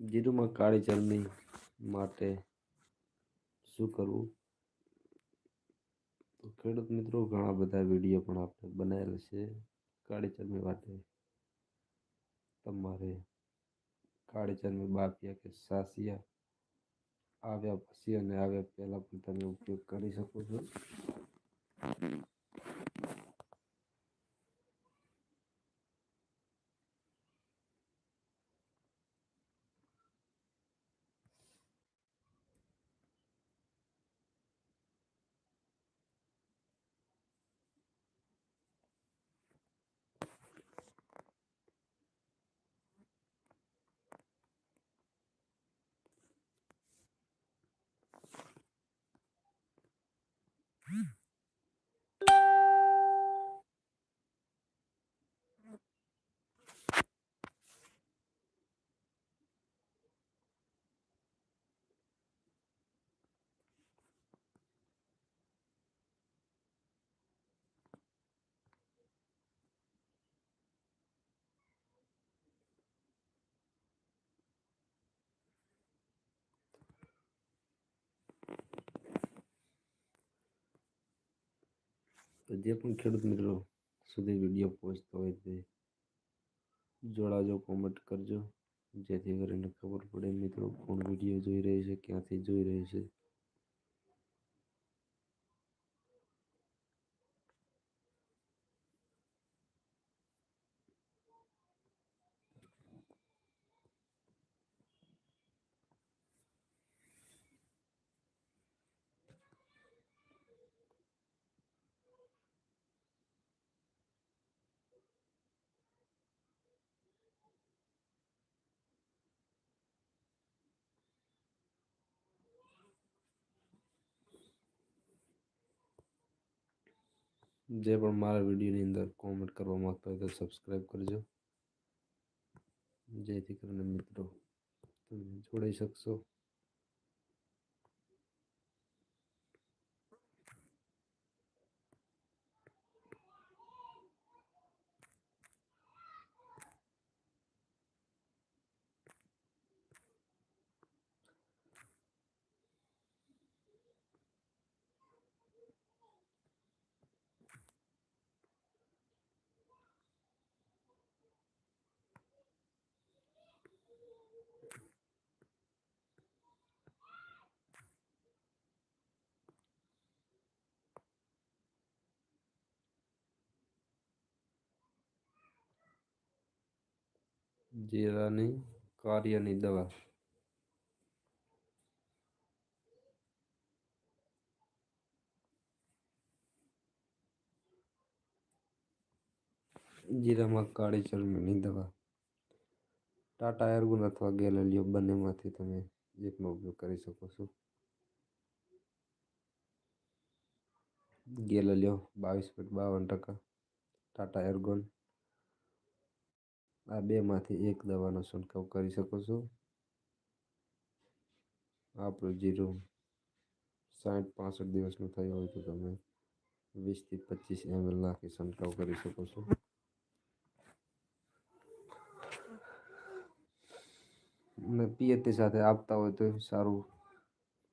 જીરુમાં કાળી ચરણી માટે શું કરવું? તો ખેડૂત મિત્રો, ઘણા બધા વીડિયો પણ આપણે બનાવેલા છે કાળી ચરણી માટે. તમારે કાળી ચરણી બાફિયા કે સાસિયા આવ્યા પછી અને આવ્યા પહેલાં પણ તમે ઉપયોગ કરી શકો છો. જે પણ ખેડૂત મિત્રો સુધી વીડિયો પહોંચતો હોય તે જોડાજો કોમેન્ટ કરજો. જેથી કરીને ખબર પડે મિત્રો કોણ વીડિયો જોઈ રહ્યો છે, ક્યાંથી જોઈ રહ્યો છે. જે પણ મારા વિડીયોની અંદર કોમેન્ટ કરવા માગતા હોય તો સબસ્ક્રાઈબ કરજો. જેથી કરીને મિત્રો, તમે જોડાઈ શકશો. જીરાની કાર્યની દવા. જીરામાં કાળી ચરમીની દવા. ટાટા એર્ગુન અથવા ગેલેલિયો બંનેમાંથી તમે એકનો ઉપયોગ કરી શકો છો. ગેલેલિયો બાવીસ પોઈન્ટ બાવન ટકા, ટાટા એર્ગોન આ બેમાંથી એક દવાનો છંટકાવ કરી શકો છો. આપણું જીરું સાઠ પાસઠ દિવસનું થયું હોય તો તમે વીસથી પચીસ એમએલ નાખી છંટકાવ કરી શકો છો. અને પિયતની સાથે આપતા હોય તો સારું,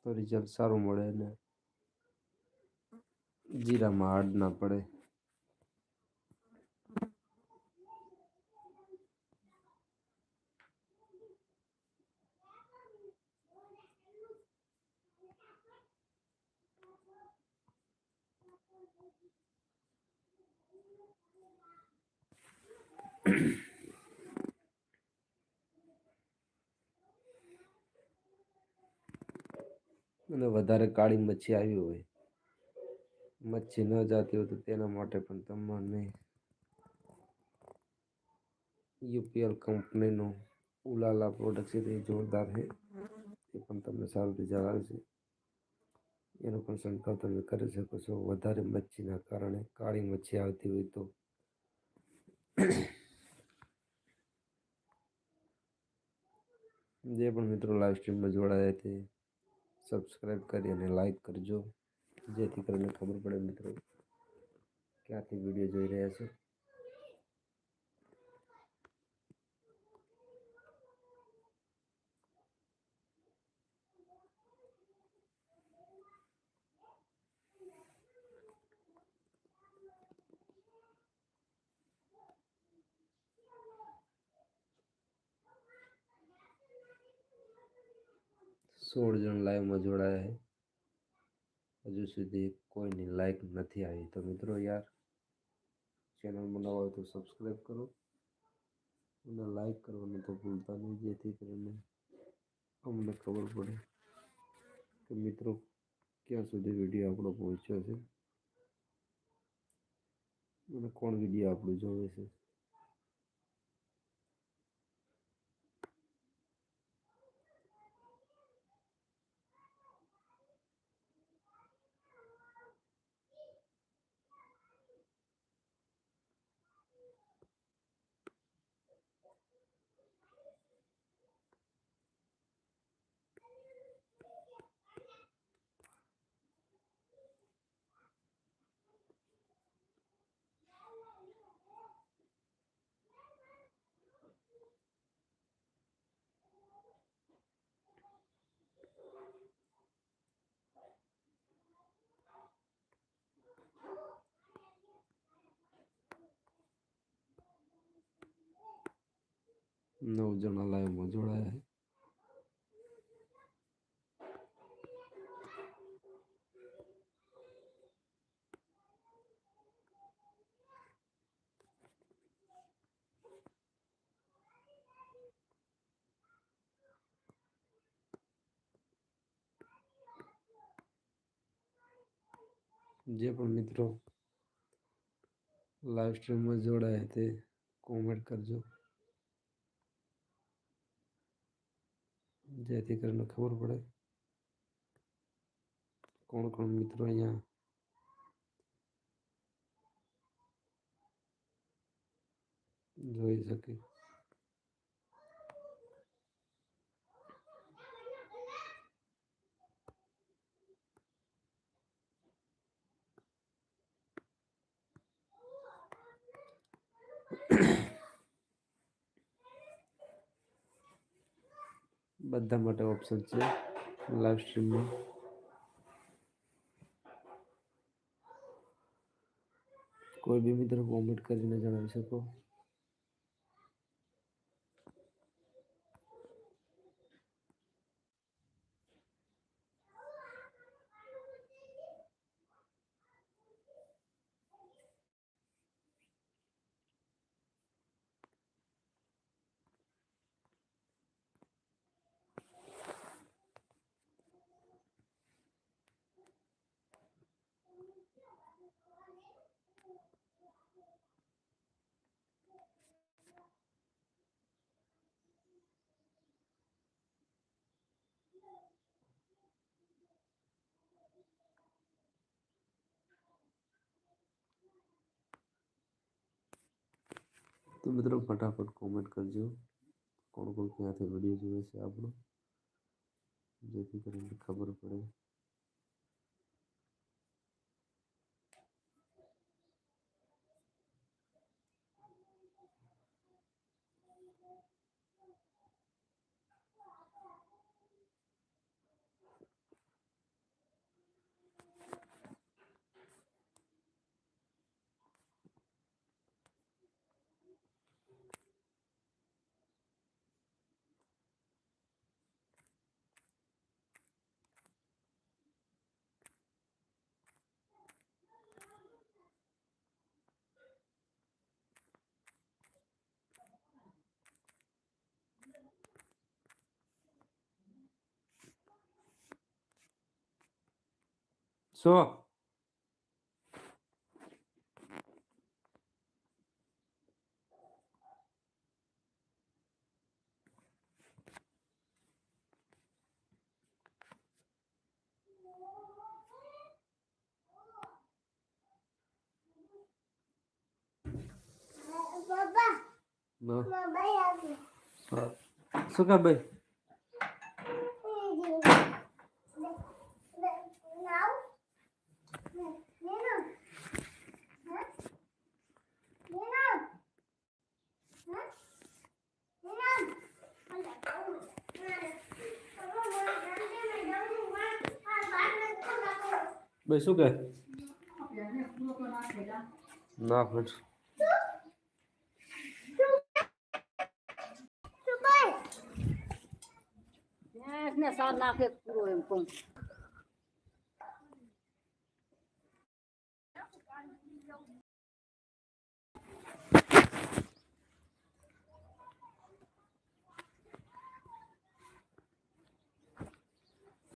તો રિઝલ્ટ સારું મળે અને જીરામાં હાડ ના પડે. અને વધારે કાળી મચ્છી આવી હોય. મચ્છી ન જાતી હોય તો તેના માટે પણ તમને યુપીએલ કંપનીનું ઉલાલા પ્રોડક્ટ છે તે જોરદાર છે. એ પણ તમને સારું રિઝલ્ટ આવશે એનો પણ છંટકાવ તમે કરી શકો છો વધારે મચ્છીના કારણે કાળી મચ્છી આવતી હોય તો જે પણ મિત્રો લાઈવ સ્ટ્રીમમાં જોડાયા તે સબસ્ક્રાઈબ કરી અને લાઈક કરજો. જેથી કરીને ખબર પડે મિત્રો ક્યાંથી વીડિયો જોઈ રહ્યા છે. સોળ જણ લાઈવમાં જોડાયા છે હજુ સુધી કોઈની લાઈક નથી આવી. તો મિત્રો યાર ચેનલમાં નવા હોય તો સબસ્ક્રાઈબ કરો અને લાઈક કરવાનું તો ભૂલતા નહીં, જેથી કરીને અમને ખબર પડે કે મિત્રો ક્યાં સુધી વીડિયો આપણો પહોંચ્યો છે અને કોણ વીડિયો આપણું જોવે છે. નવ જણા લાઈવમાં જોડાયા છે જે પણ મિત્રો લાઈવ સ્ટ્રીમમાં જોડાય તે કોમેન્ટ કરજો જેથી કરીને ખબર પડે કોણ કોણ મિત્રો અહીંયા જોઈ શકે. બધા માટે ઓપ્શન છે લાઈવ સ્ટ્રીમમાં કોઈ બી મિત્રો કોમેન્ટ કરીને જણાવી શકો તો મિત્રો ફટાફટ કોમેન્ટ કરજો. કોણ કોણ ક્યાંથી વીડિયો જોવે છે આપણો? જેથી કરીને ખબર પડે. સો Papa, ના mama yakin. ભાઈ શું કે ના ફ્રેન્ડ ને સાર નાખે પૂરો એમ કહું.